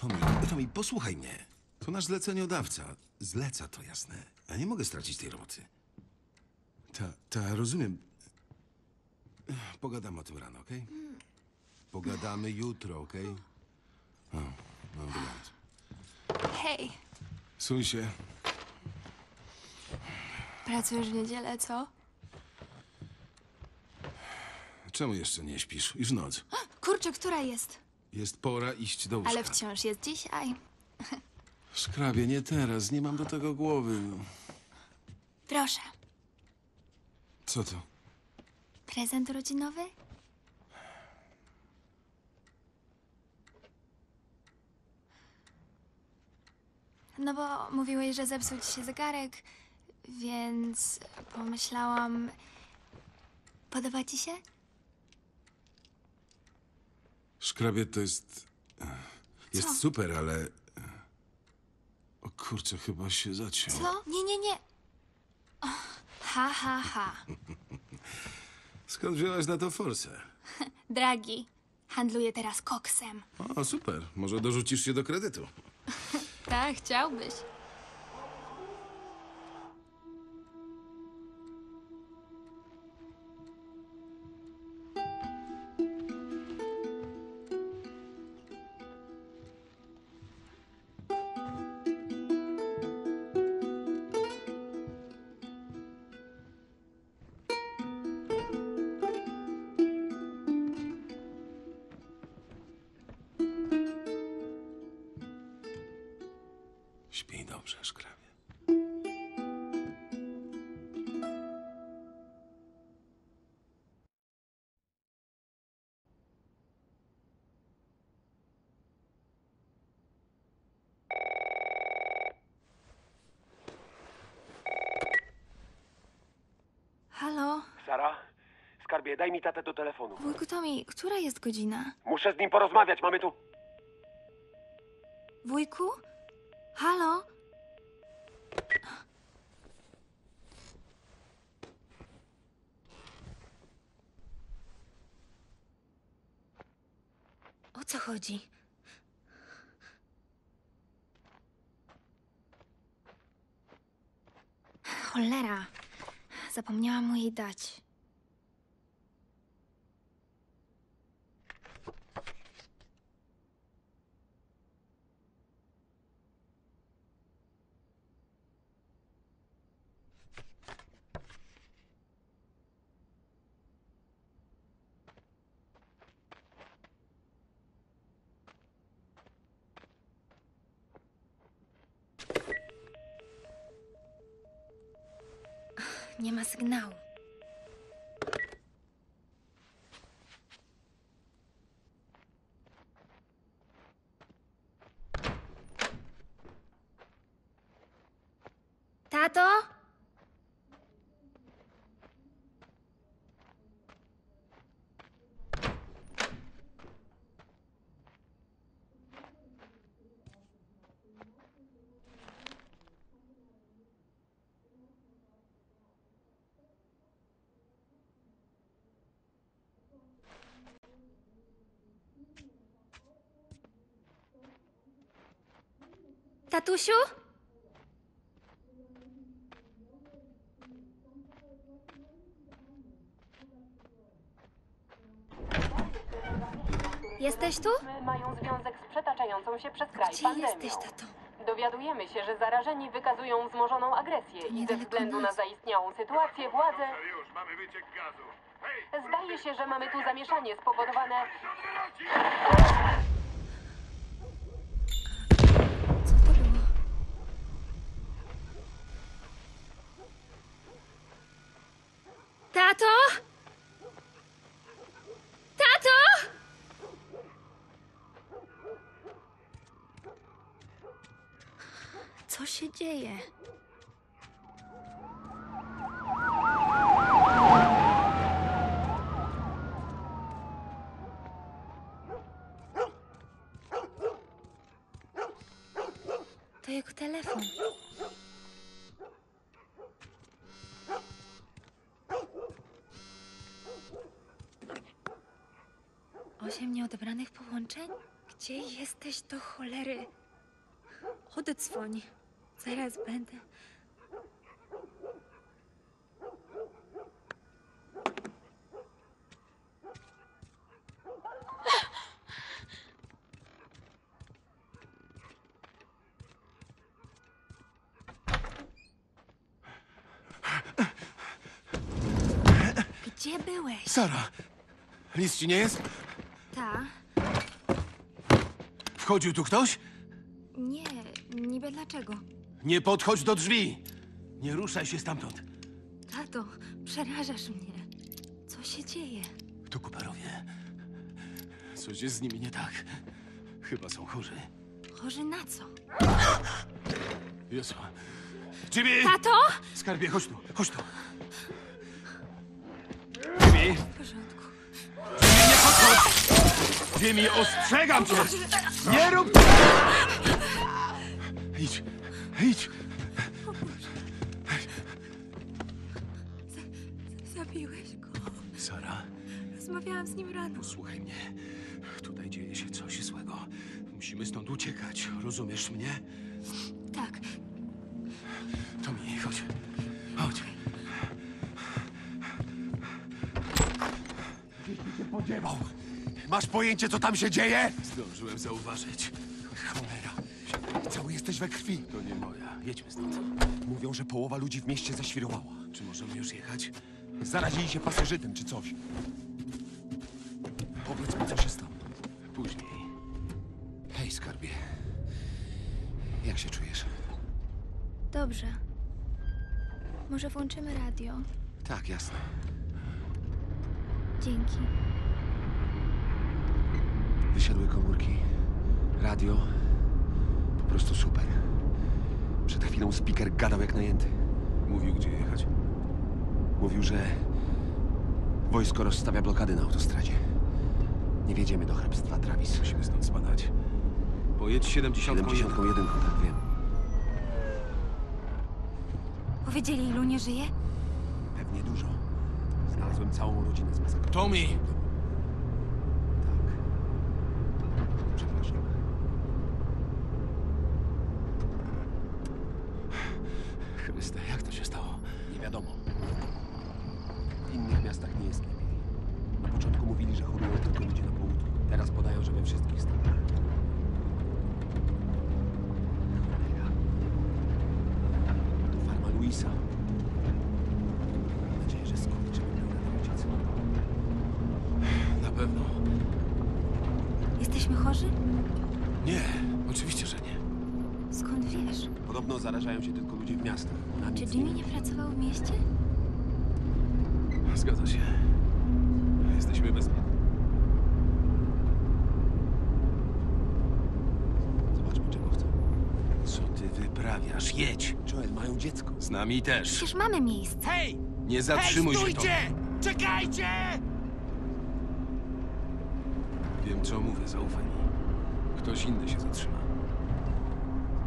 Tomi, Tomi, posłuchaj mnie. To nasz zleceniodawca. Zleca to jasne. Ja nie mogę stracić tej roboty. Ta, ta, rozumiem. Ech, Pogadamy o tym rano, okej? Pogadamy jutro, okej? O, no wygląd. Hej, Suń się. pracujesz w niedzielę, co? Czemu jeszcze nie śpisz? Już noc. Kurczę, która jest? Jest pora iść do łóżka. Ale wciąż jest dzisiaj. Szkrabie, nie teraz. Nie mam do tego głowy. No. Proszę, Co to? prezent urodzinowy? No bo mówiłeś, że zepsuł ci się zegarek, więc pomyślałam... Podoba ci się? Szkrabie to jest... Jest Co? super, ale... O kurczę, chyba się zaciął. Co? Nie, nie, nie. Och, Ha, ha, ha. Skąd wziąłeś na to forsę? Dragi, handluję teraz koksem. O, super. Może dorzucisz się do kredytu. Tak, chciałbyś. Daj mi tatę do telefonu. Wujku Tomi, która jest godzina? Muszę z nim porozmawiać, mamy tu... Wujku? Halo? O co chodzi? Cholera. Zapomniałam mu jej dać. Nie ma sygnału. Tato? Tatusiu? Jesteś tu? mają związek z przetaczającą się przez kraj Gdzie pandemią. jesteś, tato? Dowiadujemy się, że zarażeni wykazują wzmożoną agresję i ze niedaleko względu na nas. zaistniałą sytuację władze Już mamy wyciek gazu. Hej, zdaje się, że mamy tu zamieszanie spowodowane Co to było? Tato? Tato? Co się dzieje? To jego telefon. Osiem nieodebranych połączeń? Gdzie jesteś do cholery? Odedzwoń. Zaraz będę. Gdzie byłeś? Sara! Nic ci nie jest? Ta? Wchodził tu ktoś? Nie, niby dlaczego? Nie podchodź do drzwi! Nie ruszaj się stamtąd. Tato, przerażasz mnie. Co się dzieje? To Cooperowie. Coś jest z nimi nie tak. Chyba są chorzy. Chorzy na co? Jezu. Jimmy! Tato? Skarbie, chodź tu, chodź tu. Jimmy! W porządku. Nie podchodź! Jimmy, ostrzegam cię! Nie rób... Idź, idź. Zabiłeś go. Sara, Rozmawiałam z nim rano. posłuchaj mnie. Tutaj dzieje się coś złego. Musimy stąd uciekać, rozumiesz mnie? Tak, Tommy, chodź. Chodź. Podziewał. Masz pojęcie, co tam się dzieje? Zdążyłem zauważyć. We krwi. To nie moja. Jedźmy stąd. Mówią, że połowa ludzi w mieście zaświrowała. Czy możemy już jechać? Zarazili się pasożytem czy coś. Powiedz mi, co się stało. Później. Hej, skarbie. Jak się czujesz? dobrze. Może włączymy radio? Tak, jasne. Dzięki. Wysiadły komórki. Radio. Po prostu super. Przed chwilą speaker gadał jak najęty. Mówił, gdzie jechać? Mówił, że wojsko rozstawia blokady na autostradzie. Nie wjedziemy do hrabstwa Travis. Musimy stąd spadać. Pojedź 71. 71, tak wiem. Powiedzieli, ilu nie żyje? Pewnie dużo. Znalazłem całą rodzinę zmasakrowaną. Tommy! Jesteśmy chorzy? Nie, oczywiście, że nie. Skąd wiesz? Podobno zarażają się tylko ludzie w miastach. Na Czy nic Jimmy nie nie pracował w mieście? Zgadza się. Jesteśmy bezpieczni. Zobaczmy, czego chcą. Co ty wyprawiasz? Jedź! Joel, mają dziecko. Z nami też. Przecież mamy miejsce. Hej! Nie zatrzymuj się, Tommy. Czekajcie! Wiem, co mówię, zaufaj mi. Ktoś inny się zatrzyma.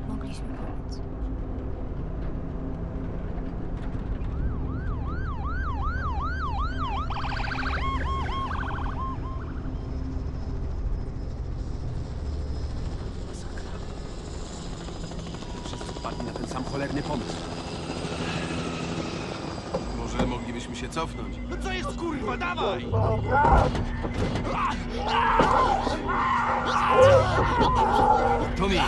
Mogliśmy pomóc. Masakra. Wszyscy wpadli na ten sam cholerny pomysł. Może moglibyśmy się cofnąć. No co jest kurwa, dawaj! Tommy!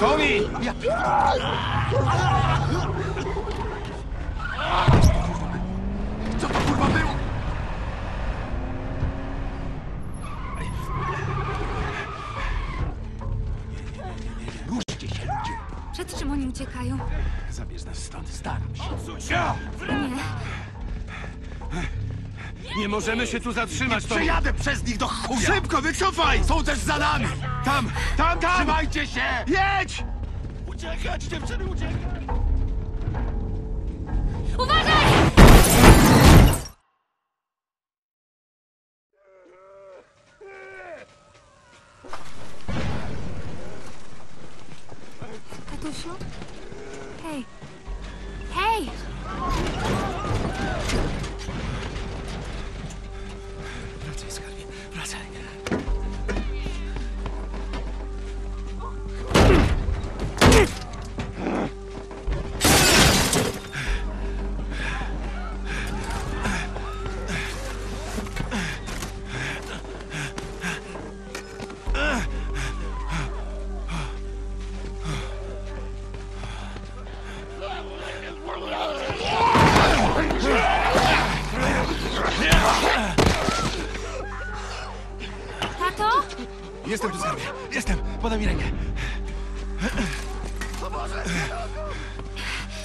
Tommy! Ja Co to kurwa było? Ruszcie się ludzie! Przed czym oni uciekają? Zabierz nas stąd. Staram się. Nie. Nie możemy się tu zatrzymać, Tommy! Przejadę przez nich do chuja! Szybko, wycofaj! Są też za nami! Tam! Tam, tam! Trzymajcie się! Jedź! Uciekać, dziewczyny, uciekać! Tatusiu? casa. Jestem tu, skarbie. Jestem. Podaj mi rękę.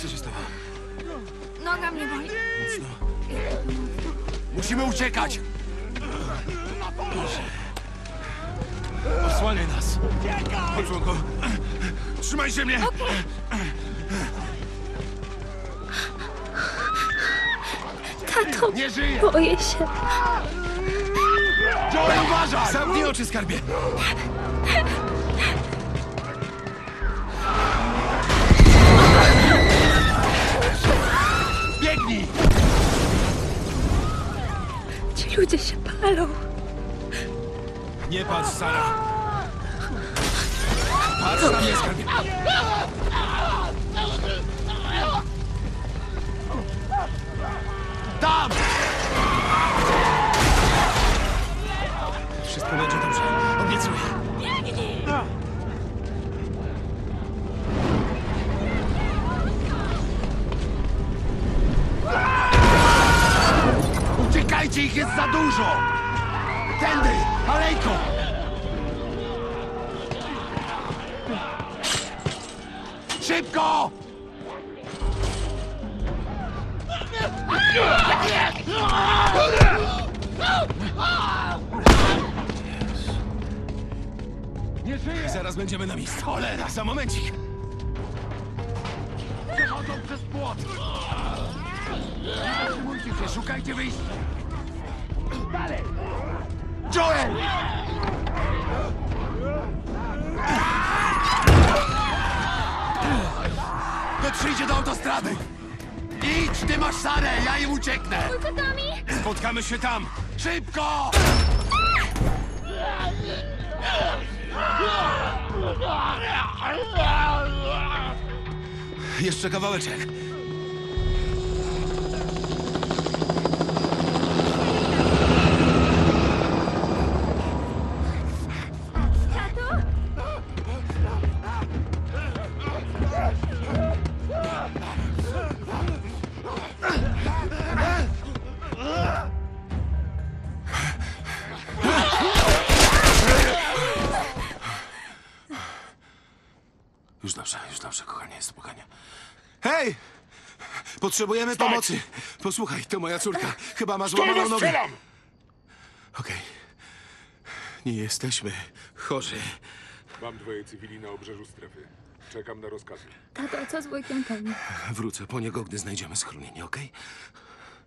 Co się stało? Noga mnie boli. Mocno. Musimy uciekać! Osłaniaj nas. Chodź, członko. Trzymaj się mnie. Tato, Nie żyje! boję się. Uważaj! Zamknij oczy, skarbie. Biegnij! Ci ludzie się palą. Nie patrz, Sara. Patrz na mnie, skarbie. Tam! Nie żyje! Zaraz będziemy na miejscu. Cholera, za momencik. Przechodzą przez płot! Zatrzymujcie się, szukajcie wyjścia! Dalej! Joel! Dotrzyjcie do autostrady! Idź, ty masz Sarę, ja im ucieknę! Spotkamy się tam. Szybko! Jeszcze kawałeczek. Już dobrze, już dobrze, kochanie, spokojnie. Hej! Potrzebujemy pomocy. Posłuchaj, to moja córka. Chyba ma złamaną nogę. strzelam! Okej. Nie jesteśmy chorzy. Mam dwoje cywili na obrzeżu strefy. Czekam na rozkazy. Tato, co z weekendem? Wrócę po niego, gdy znajdziemy schronienie, okej?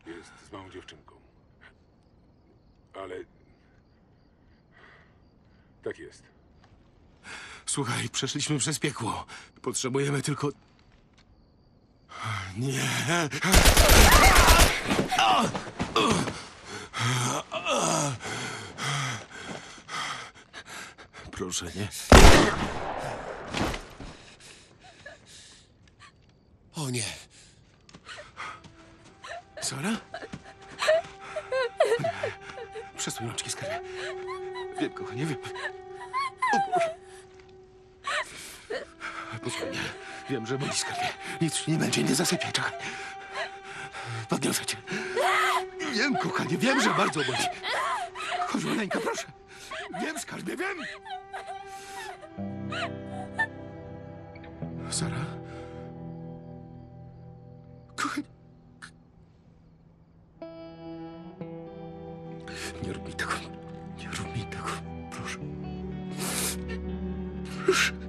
Jest z małą dziewczynką. Ale... Tak jest. Słuchaj, przeszliśmy przez piekło. Potrzebujemy tylko... Nie. Proszę, nie. O nie! Sara? Przesuń rączki, skarbie. Wiem, kochanie, wiem. O Boże. Wiem, że boli skarbie. Nic nie będzie, nie zasypiaj, czekaj. Podniosę cię. Wiem, kochanie, wiem, że bardzo boli. Chodź, maleńka, proszę. Wiem, skarbie, wiem. Sara? Kochanie. Nie rób mi tego. Nie rób mi tego. Proszę. Proszę.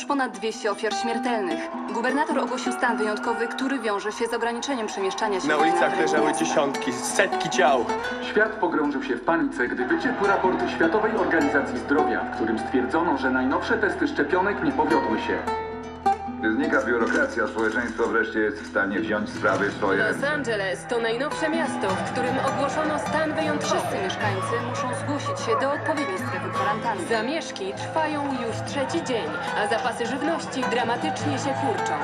Już ponad 200 ofiar śmiertelnych. Gubernator ogłosił stan wyjątkowy, który wiąże się z ograniczeniem przemieszczania się Na ulicach leżały dziesiątki, setki ciał. Świat pogrążył się w panice, gdy wyciekł raport Światowej Organizacji Zdrowia, w którym stwierdzono, że najnowsze testy szczepionek nie powiodły się. Gdy znika biurokracja, społeczeństwo wreszcie jest w stanie wziąć sprawy w swoje Los ręce. Angeles to najnowsze miasto, w którym ogłoszono stan wyjątkowy. Wszyscy mieszkańcy muszą zgłosić się do odpowiedniej strefy kwarantanny. Zamieszki trwają już trzeci dzień, a zapasy żywności dramatycznie się kurczą.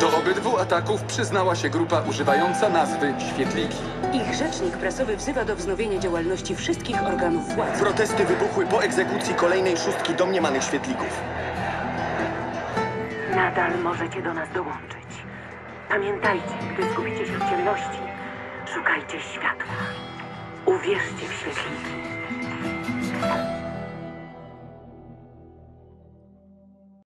Do obydwu ataków przyznała się grupa używająca nazwy Świetliki. Ich rzecznik prasowy wzywa do wznowienia działalności wszystkich organów władzy. Protesty wybuchły po egzekucji kolejnej szóstki domniemanych świetlików. Nadal możecie do nas dołączyć. Pamiętajcie, gdy zgubicie się w ciemności, szukajcie światła. Uwierzcie w świetliki.